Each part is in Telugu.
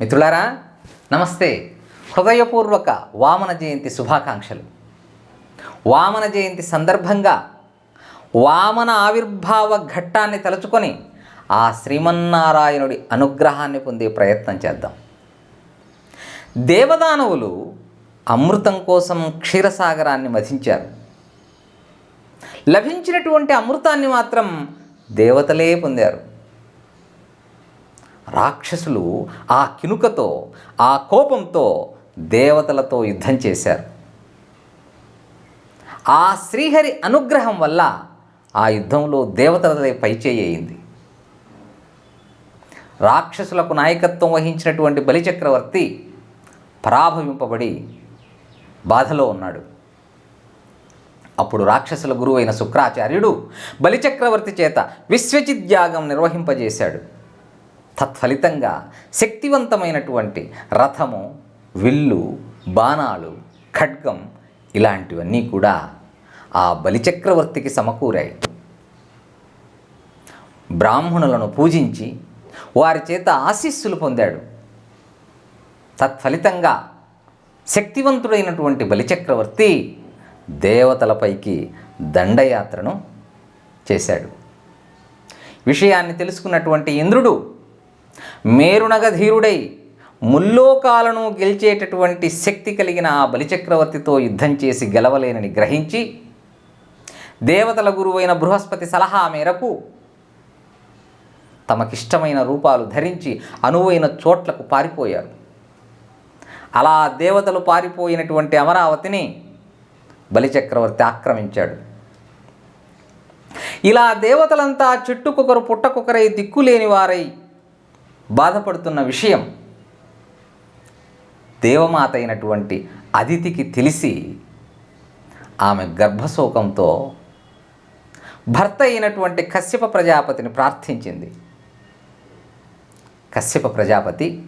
మిత్రులారా నమస్తే. హృదయపూర్వక వామన జయంతి శుభాకాంక్షలు. వామన జయంతి సందర్భంగా వామన ఆవిర్భావ ఘట్టాన్ని తలుచుకొని ఆ శ్రీమన్నారాయణుడి అనుగ్రహాన్ని పొందే ప్రయత్నం చేద్దాం. దేవదానవులు అమృతం కోసం క్షీరసాగరాన్ని మధించారు లభించినటువంటి అమృతాన్ని మాత్రం దేవతలే పొందారు. రాక్షసులు ఆ కినుకతో ఆ కోపంతో దేవతలతో యుద్ధం చేశారు. ఆ శ్రీహరి అనుగ్రహం వల్ల ఆ యుద్ధంలో దేవతలదే అయింది. రాక్షసులకు నాయకత్వం వహించినటువంటి బలిచక్రవర్తి పరాభవింపబడి బాధలో ఉన్నాడు. అప్పుడు రాక్షసుల గురువైన శుక్రాచార్యుడు బలిచక్రవర్తి చేత విశ్వచిద్యాగం నిర్వహింపజేశాడు. తత్ఫలితంగా శక్తివంతమైనటువంటి రథము విల్లు బాణాలు ఖడ్గం ఇలాంటివన్నీ కూడా ఆ బలిచక్రవర్తికి సమకూరాయి. బ్రాహ్మణులను పూజించి వారి చేత ఆశీస్సులు పొందాడు. తత్ఫలితంగా శక్తివంతుడైనటువంటి బలిచక్రవర్తి దేవతలపైకి దండయాత్రను చేశాడు. విషయాన్ని తెలుసుకున్నటువంటి ఇంద్రుడు మేరునగధీరుడై ముల్లోకాలను గెలిచేటటువంటి శక్తి కలిగిన ఆ బలిచక్రవర్తితో యుద్ధం చేసి గెలవలేనని గ్రహించి దేవతల గురువైన బృహస్పతి సలహా మేరకు తమకిష్టమైన రూపాలు ధరించి అనువైన చోట్లకు పారిపోయారు. అలా దేవతలు పారిపోయినటువంటి అమరావతిని బలిచక్రవర్తి ఆక్రమించాడు. ఇలా దేవతలంతా చెట్టుకొకరు పుట్టకొకరై దిక్కులేని వారై బాధపడుతున్న విషయం దేవమాత అయినటువంటి అదితికి తెలిసి ఆమె గర్భశోకంతో భర్త అయినటువంటి కశ్యప ప్రజాపతిని ప్రార్థించింది. కశ్యప ప్రజాపతి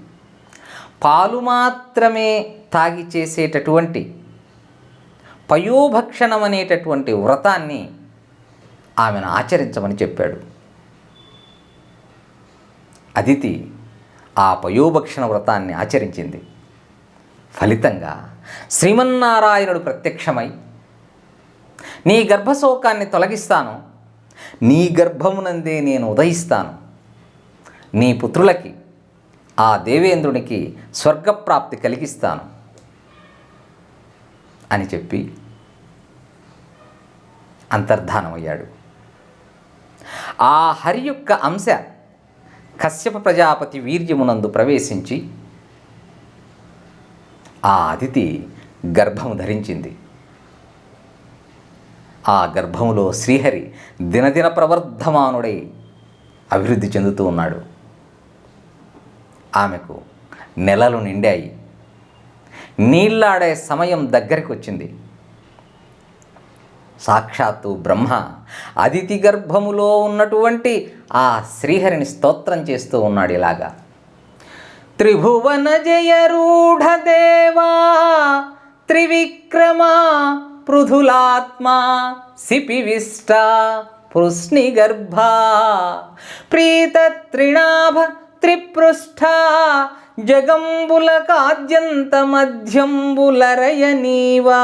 పాలు మాత్రమే తాగి చేసేటటువంటి పయోభక్షణం అనేటటువంటి వ్రతాన్ని ఆమెను ఆచరించమని చెప్పాడు. అదితి ఆ పయోభక్షణ వ్రతాన్ని ఆచరించింది. ఫలితంగా శ్రీమన్నారాయణుడు ప్రత్యక్షమై నీ గర్భశోకాన్ని తొలగిస్తాను. నీ గర్భమునందే నేను ఉదయిస్తాను. నీ పుత్రులకి ఆ దేవేంద్రునికి స్వర్గప్రాప్తి కలిగిస్తాను. అని చెప్పి అంతర్ధానమయ్యాడు. ఆ హరి యొక్క అంశ కశ్యప ప్రజాపతి వీర్యమునందు ప్రవేశించి ఆ అతిథి గర్భము ధరించింది. ఆ గర్భములో శ్రీహరి దినదిన ప్రవర్ధమానుడై అభివృద్ధి చెందుతూ ఉన్నాడు. ఆమెకు నెలలు నిండాయి. నీళ్ళాడే సమయం దగ్గరికి వచ్చింది సాక్షాత్తు బ్రహ్మ. అదితి గర్భములో ఉన్నటువంటి ఆ శ్రీహరిని స్తోత్రం చేస్తూ ఉన్నాడు ఇలాగా. త్రిభువన జయరూఢదేవా త్రివిక్రమ పృథులాత్మా సిపివిష్ట పృష్ణిగర్భ ప్రీత త్రినాభ త్రిపృష్ఠ జగంబుల కాద్యంత మధ్యంబులరయ నీవా.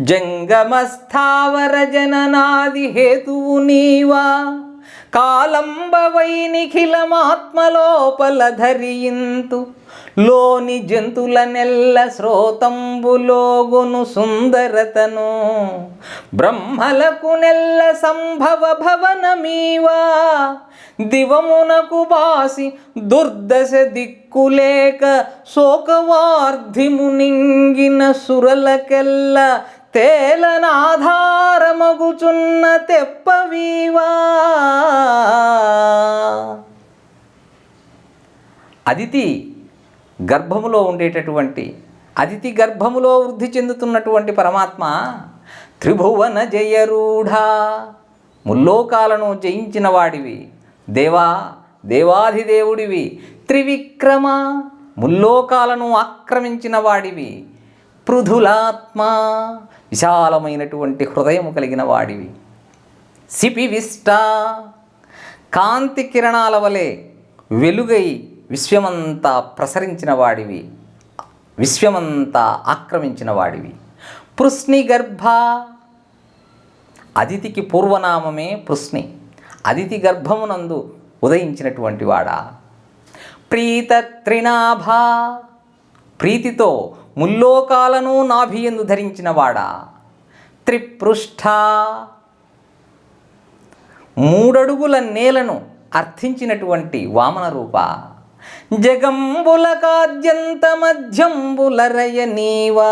జంగమస్థావర జననాది హేతువు నీవా? కాలంబవై నిఖిలమాత్మలోపల ధరియింతు లోని జంతుల నెల్ల శ్రోతంబులోగును సుందరతను. బ్రహ్మలకు నెల్ల సంభవ భవనమీవా. దివమునకు బాసి దుర్దశ దిక్కులేక శోకవార్ధిము నింగిన సురలకెల్ల తేలనాధారమగుచున్న తెప్పవీవా. అదితి గర్భములో ఉండేటటువంటి అదితి గర్భములో వృద్ధి చెందుతున్నటువంటి పరమాత్మ త్రిభువన జయరూఢ. ముల్లోకాలను జయించిన వాడివి. దేవా దేవాధిదేవుడివి. త్రివిక్రమ ముల్లోకాలను ఆక్రమించిన వాడివి. పృథులాత్మ విశాలమైనటువంటి హృదయము కలిగిన వాడివి. సిపివిష్ట కాంతి కిరణాల వలె వెలుగై విశ్వమంతా ప్రసరించిన వాడివి. విశ్వమంతా ఆక్రమించిన వాడివి. పృష్ణి గర్భ అదితికి పూర్వనామమే పృష్ణి. అదితి గర్భమునందు ఉదయించినటువంటి వాడా. ప్రీత త్రినాభ ప్రీతితో ముల్లోకాలను నాభియందు ధరించినవాడా? త్రిపృష్ఠ. మూడడుగుల నేలను అర్థించినటువంటి వామన రూప జగంబులకాద్యంత మధ్యంబులరయ నీవా.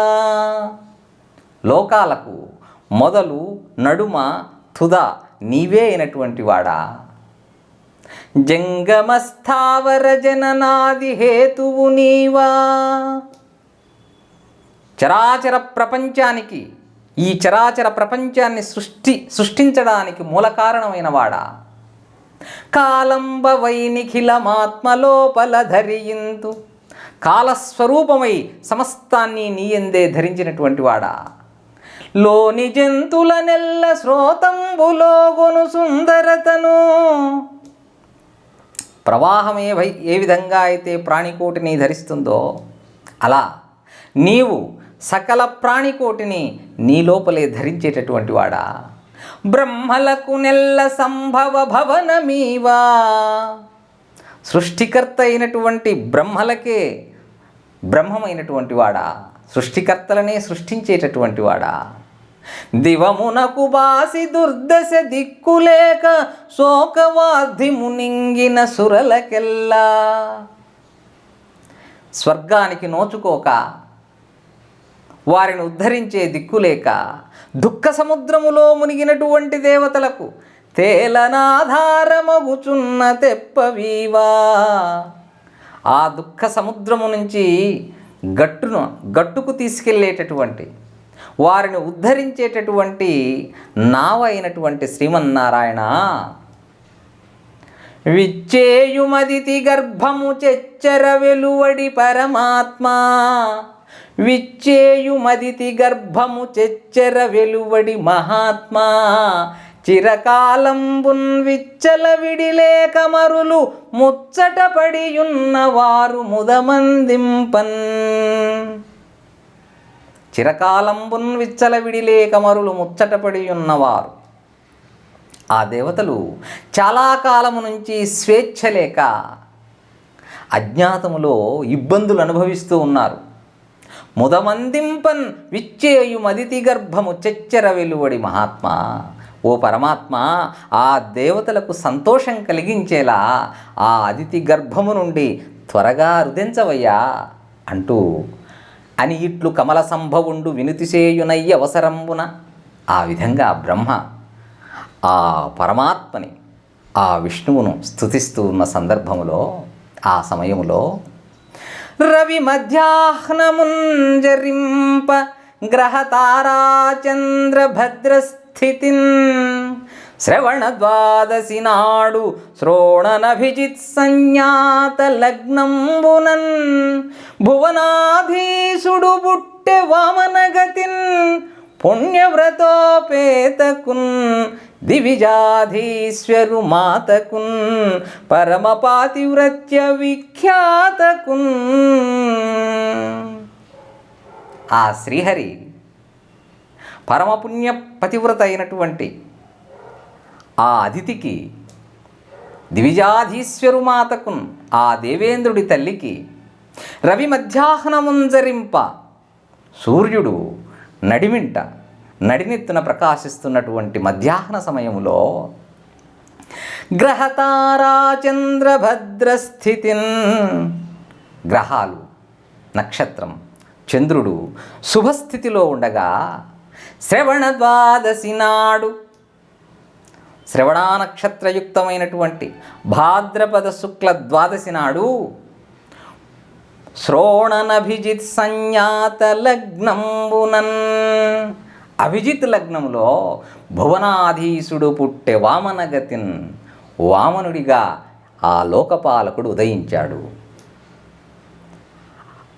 లోకాలకు మొదలు నడుమ తుద నీవే అయినటువంటి వాడా? జంగమస్థావర జననాది హేతువు నీవా. చరాచర ప్రపంచానికి ఈ చరాచర ప్రపంచాన్ని సృష్టి సృష్టించడానికి మూల కారణమైన వాడా? కాలంబ వైనిఖిలమాత్మలోపల ధరింతు కాలస్వరూపమై సమస్తాన్ని నీయందే ధరించినటువంటి వాడా? లోని జంతుల నెల్ల శ్రోతంబులోగొను సుందరతను ప్రవాహమే వై ఏ విధంగా అయితే ప్రాణికోటిని ధరిస్తుందో అలా నీవు సకల ప్రాణికోటిని నీ లోపలే ధరించేటటువంటి వాడా? బ్రహ్మలకు నెల్ల సంభవ భవనమీవా? సృష్టికర్త అయినటువంటి బ్రహ్మలకే బ్రహ్మమైనటువంటి వాడా? సృష్టికర్తలనే సృష్టించేటటువంటి వాడా? దివమునకు బాసి దుర్దశ దిక్కులేక శోకవాధి మునింగిన సురలకెల్లా? స్వర్గానికి నోచుకోక వారిని ఉద్ధరించే దిక్కులేక దుఃఖ సముద్రములో మునిగినటువంటి దేవతలకు తేలనాధారమగుచున్న తెప్పవీవా. ఆ దుఃఖ సముద్రము నుంచి గట్టును గట్టుకు తీసుకెళ్ళేటటువంటి వారిని ఉద్ధరించేటటువంటి నావైనటువంటి శ్రీమన్నారాయణ విచ్చేయుమదితి గర్భము చెచ్చర వెలువడి పరమాత్మా. విచ్చేయుమదితి గర్భము చెచ్చెర వెలువడి మహాత్మా. చిరకాలంబున్ విచ్చల విడిలేక మరులు ముచ్చట పడియున్న ముదమందింపన్. చిరకాలంబున్ విచ్చల విడిలేక మరులు ముచ్చటపడియున్నవారు ఆ దేవతలు చాలా కాలము నుంచి స్వేచ్ఛ లేక అజ్ఞాతములో ఇబ్బందులు అనుభవిస్తూ ఉన్నారు. ముదమందింపన్ విచ్చేయు మదితి గర్భము చెచ్చర వెలువడి మహాత్మా. ఓ పరమాత్మ ఆ దేవతలకు సంతోషం కలిగించేలా ఆ అదితి గర్భము నుండి త్వరగా రుదించవయ్యా అంటూ అని ఇట్లు కమల సంభవుండు వినుతిసేయునయ్య అవసరంబున ఆ విధంగా బ్రహ్మ ఆ పరమాత్మని ఆ విష్ణువును స్థుతిస్తూ ఉన్న సందర్భములో ఆ సమయములో రవి మధ్యాహ్నముంజరింప గ్రహతారాచంద్ర భద్రస్థితిన్ శ్రవణ ద్వాదశి నాడు శ్రోణనభిజిత్ సంజ్ఞాత లగ్నంబునన్ భువనాధీసుడు బుట్టె వామనగతిన్. పుణ్యవ్రతోపేతకున్ దివిజాధీశ్వరు మాతకున్ పరమపాతివ్రత్య విఖ్యాతకున్ ఆ శ్రీహరి పరమపుణ్య పతివ్రత అయినటువంటి ఆ అతిథికి దివిజాధీశ్వరు మాతకున్ ఆ దేవేంద్రుడి తల్లికి రవి మధ్యాహ్నముంజరింప సూర్యుడు నడిమింట నడినెత్తున ప్రకాశిస్తున్నటువంటి మధ్యాహ్న సమయంలో గ్రహతారాచంద్రభద్రస్థితిన్ గ్రహాలు నక్షత్రం చంద్రుడు శుభస్థితిలో ఉండగా శ్రవణ ద్వాదశి నాడు శ్రవణా నక్షత్రయుక్తమైనటువంటి భాద్రపద శుక్ల ద్వాదశి నాడు శ్రోణనభిజిత్ సంజ్ఞాత లగ్నంబునన్. అభిజిత్ లగ్నంలో భువనాధీశుడు పుట్టె వామనగతిన్ వామనుడిగా ఆ లోకపాలకుడు ఉదయించాడు.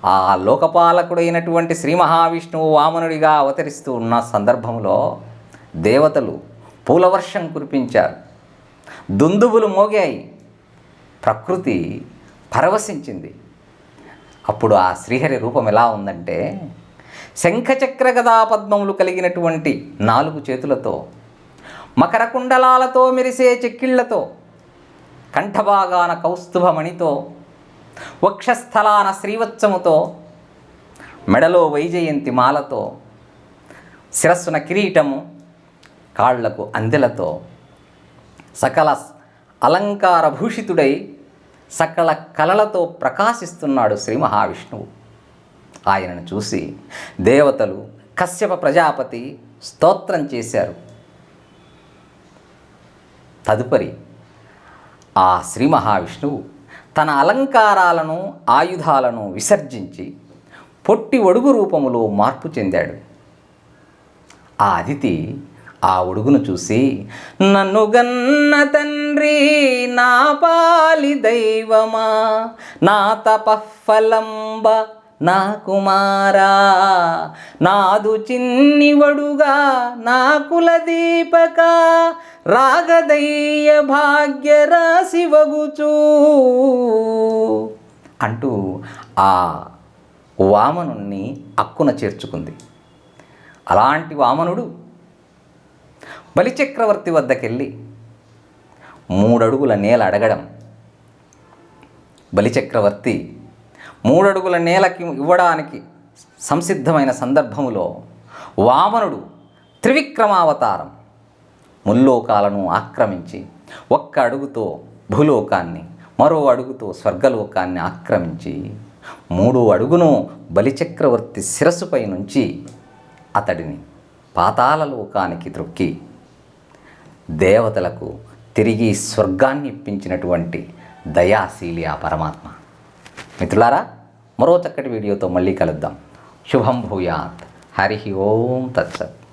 ఆ లోకపాలకుడైనటువంటి శ్రీ మహావిష్ణువు వామనుడిగా అవతరిస్తూ ఉన్న సందర్భంలో దేవతలు పూలవర్షం కురిపించారు. దుందుబులు మోగాయి. ప్రకృతి పరవశించింది. అప్పుడు ఆ శ్రీహరి రూపం ఎలా ఉందంటే శంఖచక్ర గదా పద్మములు కలిగినటువంటి నాలుగు చేతులతో మకర కుండలాలతో మెరిసే చెక్కిళ్ళతో కంఠభాగాన కౌస్తుభమణితో వక్షస్థలాన శ్రీవత్సముతో మెడలో వైజయంతి మాలతో శిరస్సున కిరీటము కాళ్ళకు అందెలతో సకల అలంకార భూషితుడై సకల కళలతో ప్రకాశిస్తున్నాడు శ్రీ మహావిష్ణువు. ఆయనను చూసి దేవతలు కశ్యప ప్రజాపతి స్తోత్రం చేశారు. తదుపరి ఆ శ్రీ మహావిష్ణువు తన అలంకారాలను ఆయుధాలను విసర్జించి పొట్టి ఒడుగు రూపములో మార్పు చెందాడు. ఆ అదితి ఆ ఉడుగును చూసి నన్ను గన్న తండ్రి నా పాలి దైవమా నా తపఫలంబ నా కుమారా నాదు చిన్ని వడుగా నా కులదీపక రాగదయ్య భాగ్యరాశి వగుచూ అంటూ ఆ వామనుణ్ణి అక్కున చేర్చుకుంది. అలాంటి వామనుడు బలిచక్రవర్తి వద్దకెళ్ళి మూడడుగుల నేల అడగడం. బలిచక్రవర్తి మూడడుగుల నేలకి ఇవ్వడానికి సంసిద్ధమైన సందర్భములో వామనుడు త్రివిక్రమావతారం ముల్లోకాలను ఆక్రమించి ఒక్క అడుగుతో భూలోకాన్ని మరో అడుగుతో స్వర్గలోకాన్ని ఆక్రమించి మూడో అడుగును బలిచక్రవర్తి శిరస్సుపై నుంచి అతడిని పాతాళలోకానికి త్రొక్కి దేవతలకు తిరిగి స్వర్గాన్ని ఇప్పించినటువంటి దయాశీలి ఆ పరమాత్మ. మిత్రులారా మరో చక్కటి వీడియోతో మళ్ళీ కలుద్దాం. శుభం భూయాత్. హరి ఓం తత్సత్.